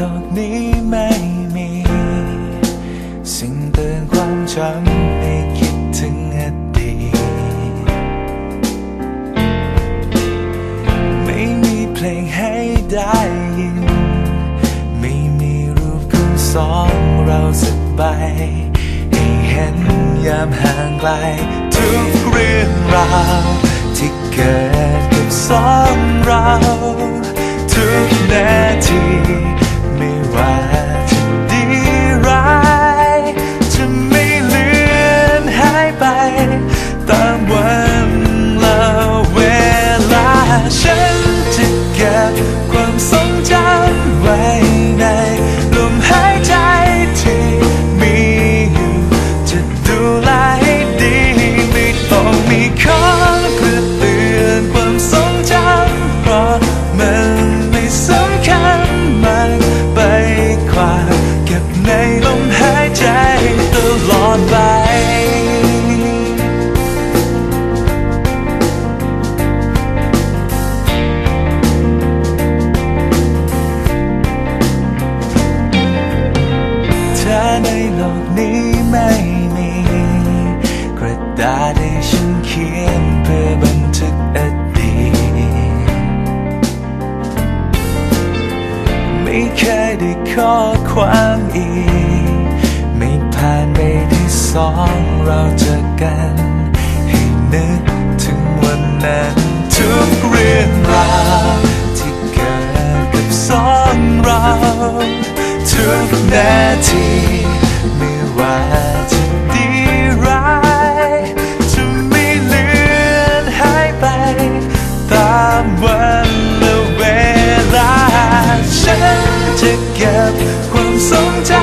เธอในโลกนี้ไม่มี สิ่งเตือนความจำให้คิดถึงอดีตไม่มีเพลงให้ได้ยิน ไม่มีรูปของสองเราสักใบให้เห็นยามห่างไกล ทุกเรื่องราวที่เกิดกับสองเราทุกนาที เคยได้ข้อความอีก ไม่ผ่านไปที่สองเราเจอกัน ให้นึกถึงวันนั้นทุกเรื่องราวที่เกิดกับสองเรา ทุกนาที จะเก็บความทรงจำ